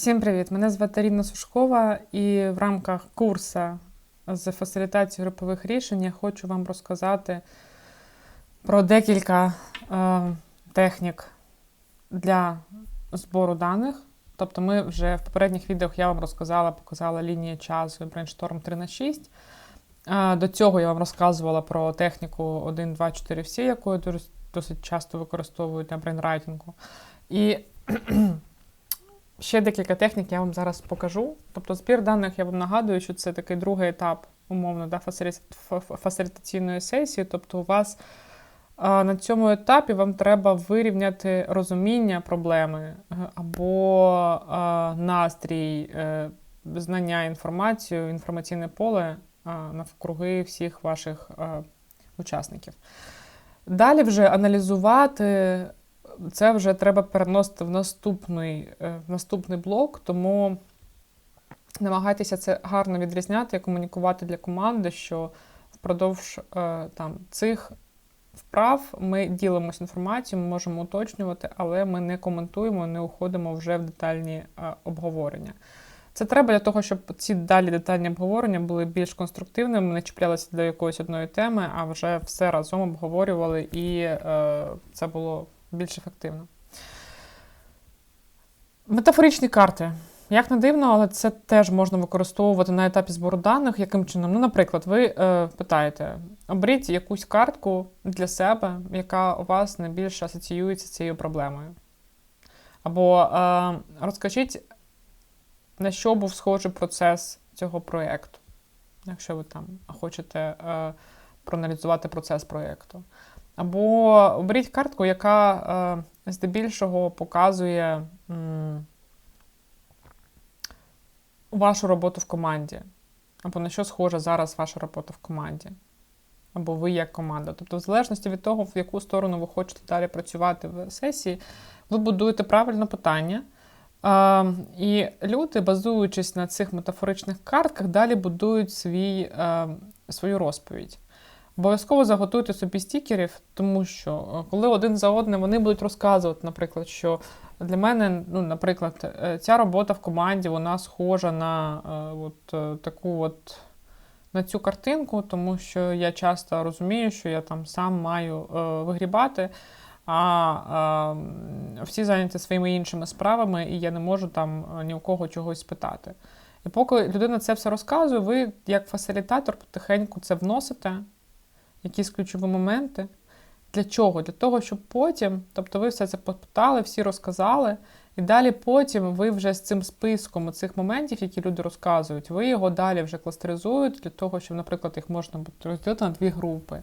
Всім привіт! Мене звати Ріна Сушкова, і в рамках курсу з фасилітації групових рішень я хочу вам розказати про декілька е, технік для збору даних. Тобто, ми вже в попередніх відео я вам розказала, показала лінії часу Brainstorm 3 на 6. Е, До цього я вам розказувала про техніку 1, 2, 4 всі, яку я досить часто використовую для брейнрайтингу. І Ще декілька технік я вам зараз покажу. Тобто збір даних, я вам нагадую, що це такий другий етап, умовно, да, фасилітаційної сесії. Тобто, у вас на цьому етапі вам треба вирівняти розуміння проблеми е, або настрій, е, знання інформацію, інформаційне поле навкруги всіх ваших учасників. Далі вже аналізувати це вже треба переносити в наступний, е, в наступний блок, тому намагайтеся це гарно відрізняти і комунікувати для команди, що впродовж е, там, цих вправ ми ділимося інформацією, ми можемо уточнювати, але ми не коментуємо, не уходимо вже в детальні е, обговорення. Це треба для того, щоб ці далі детальні обговорення були більш конструктивними, не чіплялися до якоїсь одної теми, а вже все разом обговорювали, і е, це було більш ефективно. Метафоричні карти. Як не дивно, але це теж можна використовувати на етапі збору даних. Яким чином? Ну, наприклад, ви е, питаєте: оберіть якусь картку для себе, яка у вас найбільше асоціюється з цією проблемою. Або е, розкажіть, на що був схожий процес цього проєкту, якщо ви там хочете е, проаналізувати процес проєкту. Або оберіть картку, яка е, здебільшого показує вашу роботу в команді. Або на що схожа зараз ваша робота в команді. Або ви як команда. Тобто, в залежності від того, в яку сторону ви хочете далі працювати в сесії, ви будуєте правильно питання. Е, і люди, базуючись на цих метафоричних картках, далі будують свій, е, свою розповідь. Обов'язково заготуйте собі стікерів, тому що е, коли один за одним вони будуть розказувати, наприклад, що для мене, ну, наприклад, е, ця робота в команді вона схожа на е, от, таку от. На цю картинку, тому що я часто розумію, що я там сам маю вигрібати, а е, всі зайняті своїми іншими справами, і я не можу там ні у кого чогось спитати. І поки людина це все розказує, ви, як фасилітатор, потихеньку це вносите, якісь ключові моменти. Для чого? Для того, щоб потім, тобто ви все це попитали, всі розказали, і далі потім ви вже з цим списком цих моментів, які люди розказують, ви його далі вже кластеризуєте для того, щоб, наприклад, їх можна буде розділити на дві групи.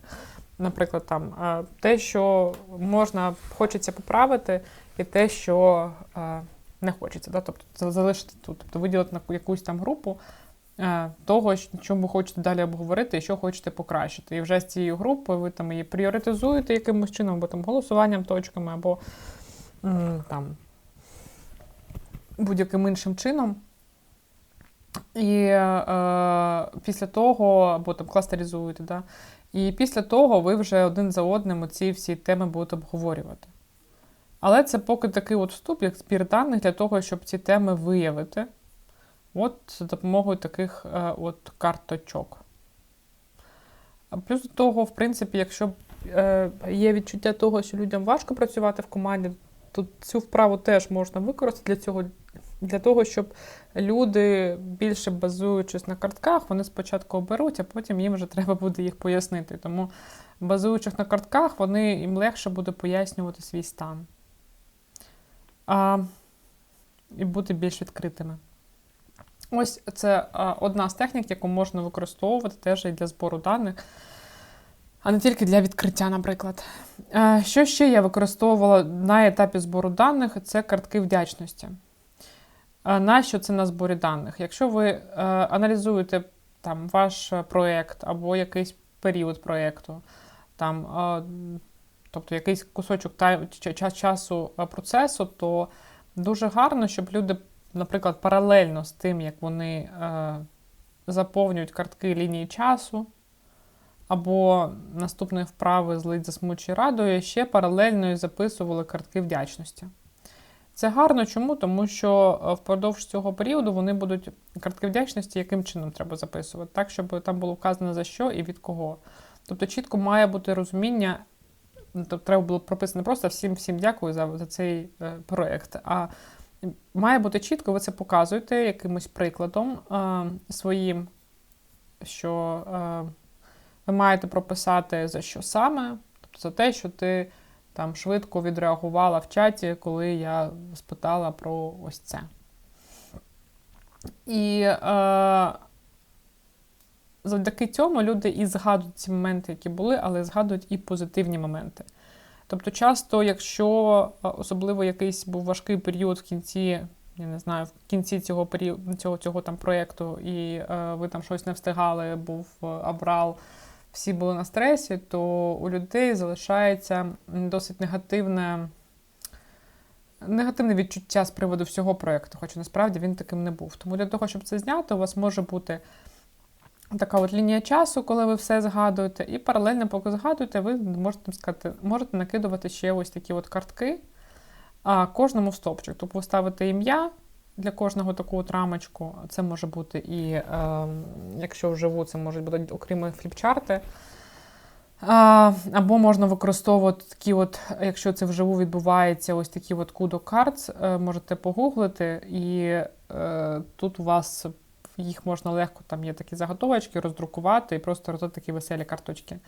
Наприклад, там е, те, що можна хочеться поправити, і те, що е, не хочеться. Да? Тобто залишити тут, тобто виділити на якусь там групу того, що ви хочете далі обговорити і що хочете покращити. І вже з цією групою ви там її пріоритизуєте якимось чином, або там голосуванням точками, або там будь-яким іншим чином. І е, після того, або там кластеризуєте, да? і після того ви вже один за одним ці всі теми будете обговорювати. Але це поки такий от вступ, як збір даних для того, щоб ці теми виявити. От за допомогою таких е, от карточок. Плюс до того, в принципі, якщо е, є відчуття того, що людям важко працювати в команді, то цю вправу теж можна використати для цього, для того, щоб люди, більше базуючись на картках, вони спочатку оберуть, а потім їм вже треба буде їх пояснити. Тому, базуючись на картках, вони їм легше буде пояснювати свій стан. А, і бути більш відкритими. Ось це одна з технік, яку можна використовувати теж і для збору даних, а не тільки для відкриття, наприклад. Що ще я використовувала на етапі збору даних, це картки вдячності. Нащо це на зборі даних? Якщо ви е, аналізуєте там, ваш проєкт або якийсь період проєкту, тобто якийсь кусочок часу процесу, то дуже гарно, щоб люди наприклад, паралельно з тим, як вони е, заповнюють картки лінії часу, або наступної вправи злить засмучі радою, ще паралельно і записували картки вдячності. Це гарно. Чому? Тому що е, впродовж цього періоду вони будуть картки вдячності, яким чином треба записувати, так, щоб там було вказано за що і від кого. Тобто чітко має бути розуміння, тобто треба було прописано просто всім всім дякую за, за цей е, проєкт. А має бути чітко, ви це показуєте якимось прикладом е, своїм, що е, ви маєте прописати за що саме, тобто за те, що ти там швидко відреагувала в чаті, коли я спитала про ось це. І е, завдяки цьому люди і згадують ці моменти, які були, але згадують і позитивні моменти. Тобто, часто, якщо е, особливо якийсь був важкий період в кінці, я не знаю, в кінці цього періоду цього, цього там проєкту, і е, ви там щось не встигали, був е, аврал, всі були на стресі, то у людей залишається досить негативне. Негативне відчуття з приводу всього проєкту, хоча насправді він таким не був. Тому для того, щоб це зняти, у вас може бути така от лінія часу, коли ви все згадуєте, і паралельно, поки згадуєте, ви можете сказати, можете накидувати ще ось такі от картки а, кожному в стопчик. Тобто ви ставите ім'я для кожного таку от рамочку. Це може бути і, е, якщо вживу, це можуть бути окремі фліпчарти. А, Або можна використовувати такі, от, якщо це вживу відбувається, ось такі от Kudo Cards, можете погуглити, і е, тут у вас їх можна легко, там є такі заготовочки, роздрукувати і просто роздати такі веселі карточки.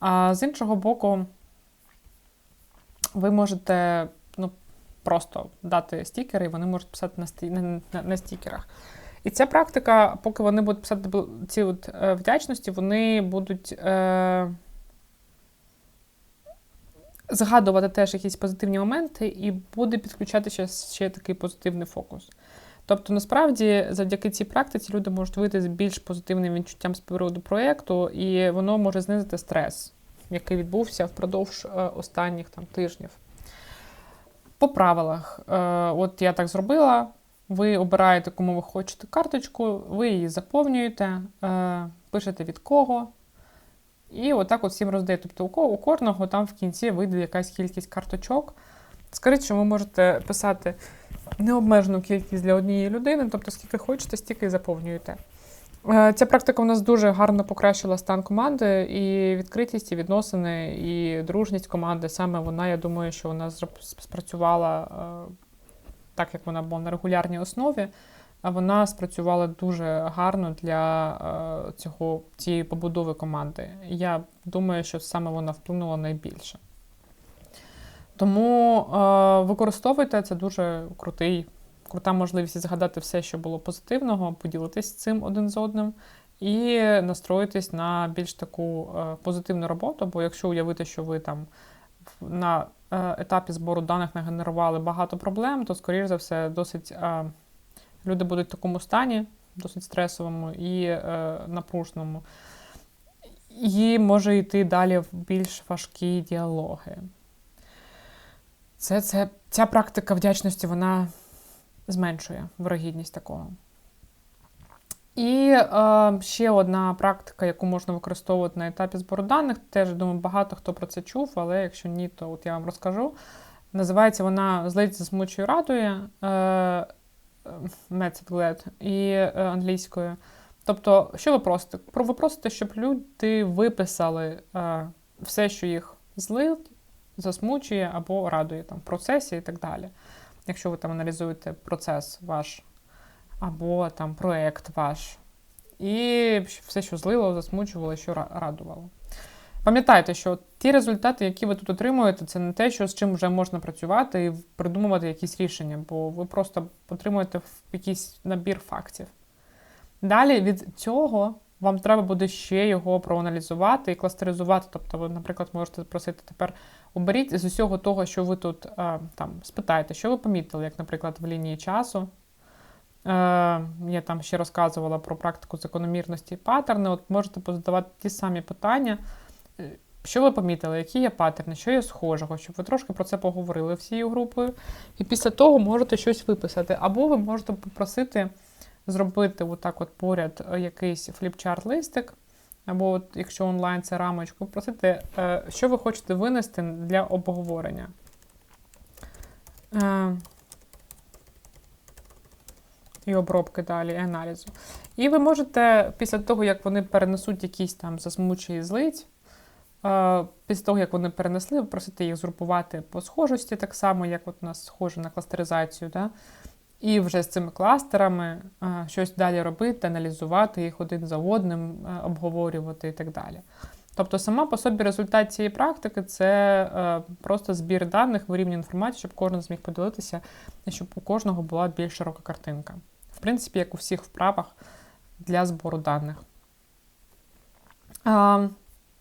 А з іншого боку, ви можете ну, просто дати стікери, і вони можуть писати на, сті... на, на, стікерах. І ця практика, поки вони будуть писати ці от, е, вдячності, вони будуть е, згадувати теж якісь позитивні моменти, і буде підключати ще, ще такий позитивний фокус. Тобто, насправді, завдяки цій практиці люди можуть вийти з більш позитивним відчуттям з приводу проєкту, і воно може знизити стрес, який відбувся впродовж е, останніх там, тижнів. По правилах, е, от я так зробила. Ви обираєте, кому ви хочете карточку, ви її заповнюєте, е, пишете від кого. І отак от всім роздаєте. Тобто у кожного там в кінці вийде якась кількість карточок. Скажіть, що ви можете писати необмежену кількість для однієї людини, тобто скільки хочете, стільки і заповнюєте. Е, ця практика у нас дуже гарно покращила стан команди, і відкритість, і відносини, і дружність команди. Саме вона, я думаю, що вона спрацювала е, так, як вона була на регулярній основі. А вона спрацювала дуже гарно для е, цього цієї побудови команди. Я думаю, що саме вона вплинула найбільше. Тому е, використовуйте це дуже крутий, крута можливість згадати все, що було позитивного, поділитись цим один з одним і настроїтись на більш таку е, позитивну роботу. Бо якщо уявити, що ви там на е, етапі збору даних нагенерували багато проблем, то, скоріш за все, досить е, люди будуть в такому стані, досить стресовому і е, напружному. І може йти далі в більш важкі діалоги. Це, це, Ця практика вдячності вона зменшує вирогідність такого. І е, ще одна практика, яку можна використовувати на етапі збору даних, теж думаю, багато хто про це чув, але якщо ні, то от я вам розкажу. Називається вона злиться засмучує радує е, method glad і е, англійською. Тобто, що ви просите? Ви просите, щоб люди виписали е, все, що їх злить, засмучує або радує там, в процесі і так далі. Якщо ви там аналізуєте процес ваш або там проєкт ваш. І все, що злило, засмучувало, що радувало. Пам'ятайте, що ті результати, які ви тут отримуєте, це не те, що з чим вже можна працювати і придумувати якісь рішення, бо ви просто отримуєте якийсь набір фактів. Далі від цього вам треба буде ще його проаналізувати і кластеризувати. Тобто, ви, наприклад, можете просити тепер оберіть з усього того, що ви тут а, там спитаєте, що ви помітили, як, наприклад, в лінії часу. Е, Я там ще розказувала про практику закономірності і паттерни. От можете позадавати ті самі питання. Е, що ви помітили, які є паттерни, що є схожого, щоб ви трошки про це поговорили всією групою. І після того можете щось виписати. Або ви можете попросити зробити отак от поряд е, якийсь фліпчарт-листик, або от якщо онлайн це рамочку, просити, е, що ви хочете винести для обговорення. Е, і обробки далі, і аналізу. І ви можете після того, як вони перенесуть якісь там засмучі злить, е, після того, як вони перенесли, просити їх згрупувати по схожості, так само, як от у нас схоже на кластеризацію. Да? І вже з цими кластерами е, щось далі робити, аналізувати їх один за одним, е, обговорювати і так далі. Тобто, сама по собі результат цієї практики це е, просто збір даних, вирівнює інформацію, щоб кожен зміг поділитися, і щоб у кожного була більш широка картинка. В принципі, як у всіх вправах для збору даних.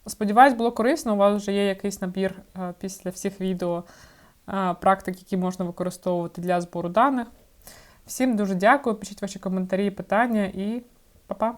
Сподіваюсь, було корисно. У вас вже є якийсь набір після всіх відео практик, які можна використовувати для збору даних. Всім дуже дякую. Пишіть ваші коментарі питання і па-па!